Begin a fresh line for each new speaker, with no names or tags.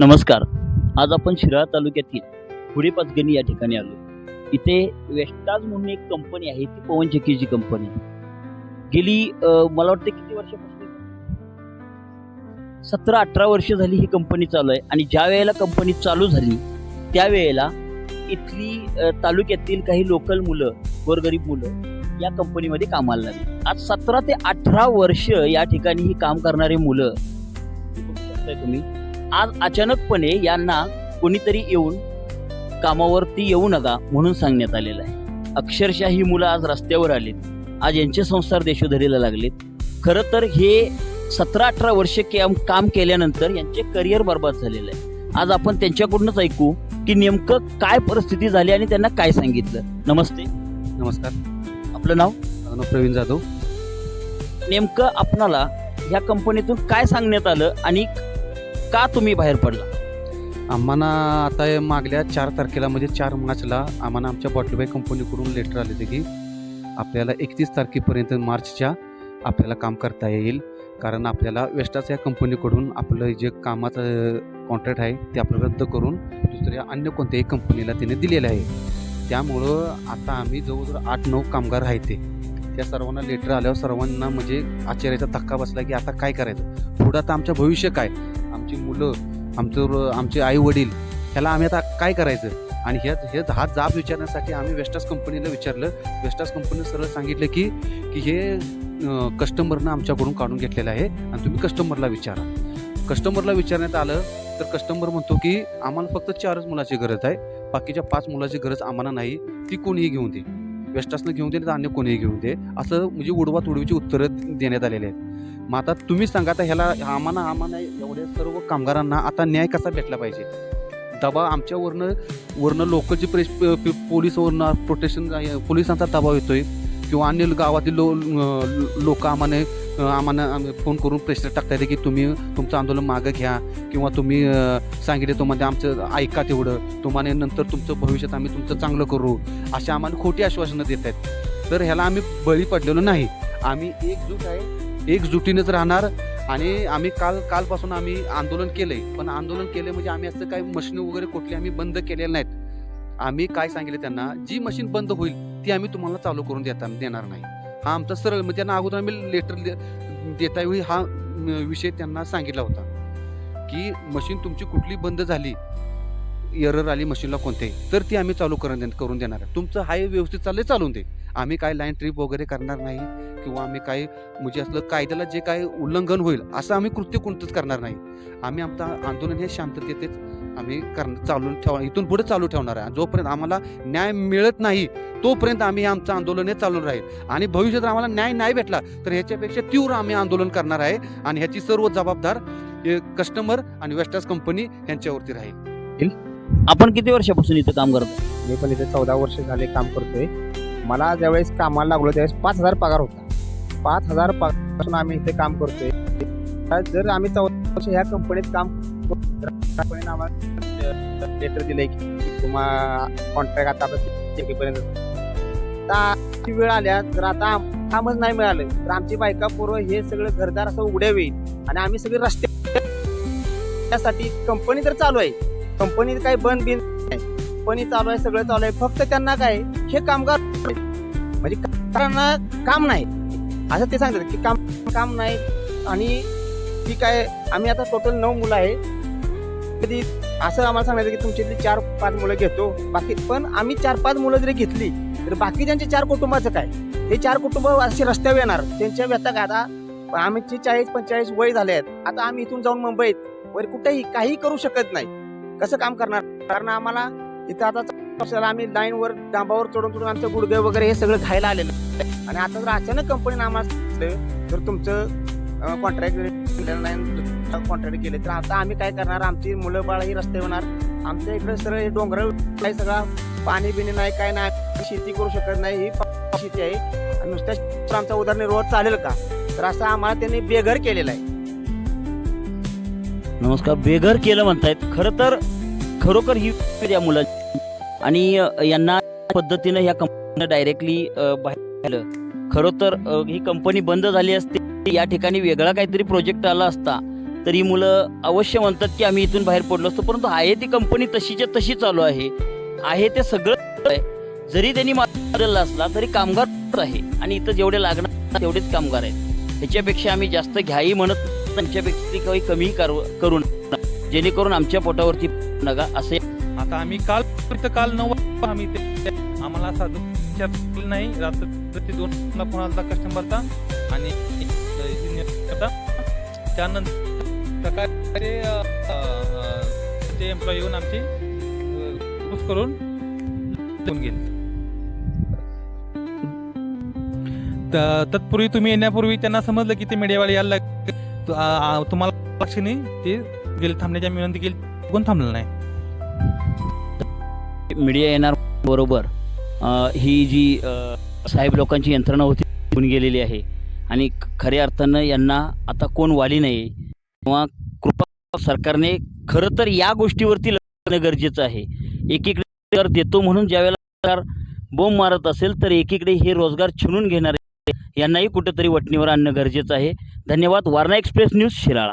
नमस्कार. आज आपण शिराळा तालुक्यातील पुढे पाचगणी या ठिकाणी आलो. इथे वेस्टाज म्हणून एक कंपनी आहे ती पवनचक्कीची कंपनी गेली मला वाटतं किती वर्षापासून? सतरा अठरा वर्ष झाली ही कंपनी चालू आहे आणि ज्या वेळेला कंपनी चालू झाली त्यावेळेला इथली तालुक्यातील काही लोकल मुलं गोरगरीब मुलं या कंपनीमध्ये कामाला लागली. आज सतरा ते अठरा वर्ष या ठिकाणी ही काम करणारी मुलं तुम्ही? आज अचानकपणे यांना कोणीतरी येऊन कामावरती येऊ नका म्हणून सांगण्यात आलेलं आहे. अक्षरशः ही मुलं आज रस्त्यावर आलीत. आज यांचे संसार देशोधरीला लागलेत. खरं तर हे सतरा अठरा वर्ष काम काम केल्यानंतर यांचे करिअर बर्बाद झालेलं आहे. आज आपण त्यांच्याकडूनच ऐकू की नेमकं काय परिस्थिती झाली आणि त्यांना काय सांगितलं. नमस्ते.
नमस्कार.
आपलं नाव?
नाव प्रवीण जाधव.
नेमकं आपणाला ह्या कंपनीतून काय सांगण्यात आलं आणि का तुम्ही बाहेर पडला?
आम्हाला आता मागल्या चार तारखेला म्हणजे चार मार्चला आम्हाला आमच्या बॉटलबाई कंपनीकडून लेटर आले होते की आपल्याला एकतीस तारखेपर्यंत मार्चच्या आपल्याला काम करता येईल. कारण आपल्याला वेस्टाच या कंपनीकडून आपलं जे कामाचं कॉन्ट्रॅक्ट आहे ते आपलं रद्द करून दुसऱ्या अन्य कोणत्याही कंपनीला त्याने दिलेलं आहे. त्यामुळं आता आम्ही जवळजवळ आठ नऊ कामगार आहेत ते. त्या सर्वांना लेटर आल्यावर सर्वांना म्हणजे आश्चर्याचा धक्का बसला की आता काय करायचं? पुढं आता आमचं भविष्य काय? आमची मुलं आमचं आमचे आई वडील ह्याला आम्ही आता काय करायचं? आणि ह्या हे हा जाब विचारण्यासाठी आम्ही वेस्टास कंपनीला विचारलं. वेस्टास कंपनीनं सरळ सांगितलं की की हे कस्टमरनं आमच्याकडून काढून घेतलेलं आहे आणि तुम्ही कस्टमरला विचारा. कस्टमरला विचारण्यात आलं तर कस्टमर म्हणतो की आम्हाला फक्त चारच मुलाची गरज आहे. बाकीच्या पाच मुलाची गरज आम्हाला नाही. ती कोणीही घेऊन देईल. बेस्टासनं घेऊन दे तर अन्य कोणीही घेऊन दे. असं म्हणजे उडवा तुडवीची उत्तरं देण्यात आलेली आहेत. मग आता तुम्ही सांगा आता ह्याला आम्हाला आम्हाला एवढ्या सर्व कामगारांना आता न्याय कसा भेटला पाहिजे? दबाव आमच्यावरनं वरनं लोकलची प्रेस प- पोलीसवरनं प्रोटेक्शन पोलिसांचा दबाव येतोय किंवा अन्य गावातील लो लोक आम्हाला आम्हाला आम्ही फोन करून प्रेशर टाकता येते की तुम्ही तुमचं आंदोलन मागं घ्या. किंवा तुम्ही सांगितले तुम्हाला आमचं ऐका तेवढं. तुम्हाला नंतर तुमचं भविष्यात आम्ही तुमचं चांगलं करू. असे आम्हाला खोटी आश्वासनं देत आहेत तर ह्याला आम्ही बळी पडलेलो नाही. आम्ही एकजूट आहे एकजुटीनेच राहणार. आणि आम्ही काल कालपासून आम्ही आंदोलन केलंय. पण आंदोलन केले म्हणजे आम्ही असं काही मशीन वगैरे कुठली आम्ही बंद केलेले नाहीत. आम्ही काय सांगितले त्यांना जी मशीन बंद होईल ती आम्ही तुम्हाला चालू करून देता देणार नाही. हा आमचा सरळ म्हणजे त्यांना अगोदर आम्ही लेटर देता वेळी हा विषय त्यांना सांगितला होता. की मशीन तुमची कुठली बंद झाली एरर आली मशीनला कोणत्याही तर ती आम्ही चालू करून दे करून देणार आहे. तुमचं हाय व्यवस्थित चाललंय चालून दे. आम्ही काय लाईन ट्रिप वगैरे करणार नाही किंवा आम्ही काय म्हणजे असलं कायद्याला जे काय उल्लंघन होईल असं आम्ही कृत्य कोणतंच करणार नाही. आम्ही आमचं आंदोलन हे शांततेतच आम्ही कर चालू ठेवा इथून पुढे चालू ठेवणार आहे. जोपर्यंत आम्हाला न्याय मिळत नाही तोपर्यंत आम्ही आमचं आंदोलन हे चालू राहील. आणि भविष्यात जर आम्हाला न्याय नाही भेटला तर ह्याच्यापेक्षा तीव्र आम्ही आंदोलन करणार आहे आणि ह्याची सर्व जबाबदार कस्टमर आणि वेस्टर्स कंपनी यांच्यावरती राहील.
आपण किती वर्षापासून इथं काम करतो
मी पण इथे चौदा वर्ष झाले काम करतोय. मला ज्यावेळेस कामाला लागलो त्यावेळेस पाच हजार पगार होता. पाच हजार पगारापासून आम्ही इथे काम करतोय. जर आम्ही चौदा वर्ष ह्या कंपनीत काम कंपनीनं आम्हाला लेटर दिलंय की तुम्हा कॉन्ट्रॅक्ट आता आपल्या तारखेपर्यंत आता वेळ आल्या तर आता कामच नाही मिळालं. तर आमची बायका पूर्व हे सगळं घरदार असं उघड्या होईल आणि आम्ही सगळे रस्ते त्यासाठी कंपनी तर चालू आहे. कंपनी काही बंद बिन कंपनी चालू आहे सगळं चालू आहे. फक्त त्यांना काय हे कामगार म्हणजे कामगारांना काम नाही. असं ते सांगतात की काम काम नाही. आणि ती काय आम्ही आता टोटल नऊ मुलं आहे. कधी असं आम्हाला सांगायचं की तुमच्यातली चार पाच मुलं घेतो. बाकी पण आम्ही चार पाच मुलं जरी घेतली तर बाकी त्यांचे चार कुटुंबाचं काय? हे चार कुटुंब असे रस्त्यावर येणार. त्यांच्या व्यथा काय आता आमची चाळीस पंचेचाळीस वय झाले आहेत. आता आम्ही इथून जाऊन मुंबईत वगैरे कुठेही काही करू शकत नाही. कसं काम करणार? कारण आम्हाला इथं आता आम्ही लाईनवर डांबावर चढून चढून आमचं गुडघे वगैरे हे सगळं खायला आलेलं आणि आता जर अचानक कंपनीनं आम्हाला तर तुमचं कॉन्ट्रॅक्ट नाही कॉन्ट्रॅक्ट केले तर आता आम्ही काय करणार? आमची मुलं बाळ ही रस्ते होणार आमच्या इकडे सरळ हे डोंगर सगळा पाणी बिणी नाही काय नाही शेती करू शकत नाही ही शेती आहे. नुसत्या आमचा उदरनिर्वाह चालेल का? तर असं आम्हाला त्यांनी बेघर केलेलं आहे.
नमस्कार बेघर केलं म्हणतायत. खरं तर खरोखर ही या मुला आणि यांना पद्धतीनं ह्या कंपनीनं डायरेक्टली बाहेर खरं तर ही कंपनी बंद झाली असती या ठिकाणी वेगळा काहीतरी प्रोजेक्ट आला असता तर ही मुलं अवश्य म्हणतात की आम्ही इथून बाहेर पडलो असतो. परंतु आहे ती कंपनी तशीच्या तशी चालू आहे. आहे ते सगळं आहे. जरी त्यांनी मारलेला असला तरी कामगार आहे. आणि इथं जेवढे लागणार तेवढेच कामगार आहेत. ह्याच्यापेक्षा आम्ही जास्त घ्याही म्हणत त्यांच्यापेक्षा काही कमी करू नका. जेणेकरून आमच्या पोटावरती नका असे
आता आम्ही काल काल नऊ आम्ही ते आम्हाला असा विचार नाही. रात्री ते दोन फोन आला कस्टमरचा आणि त्यानंतर सकाळी ते, ते एम्प्लॉई येऊन आमची पुस करून घेईल. तत्पूर्वी तुम्ही येण्यापूर्वी त्यांना समजलं की ते मीडियावाले यायला लागले. तुम्हाला लक्ष नाही ते गेले थांबण्याची आम्ही विनंती केली कोण थांबलं नाही.
मीडिया येणार बरोबर. ही जी साहेब लोकांची यंत्रणा होती होऊन गेलेली आहे. आणि खऱ्या अर्थानं यांना आता कोण वाली नाही. किंवा कृपा सरकारने खरं तर या गोष्टीवरती लक्ष गरजेचं आहे. एकीकडे कर देतो म्हणून ज्यावेळेला बोंब मारत असेल तर एकीकडे हे रोजगार छिनून घेणारे यांनाही कुठेतरी वटणीवर आणणं गरजेचं आहे. धन्यवाद. Warna express news Shirala.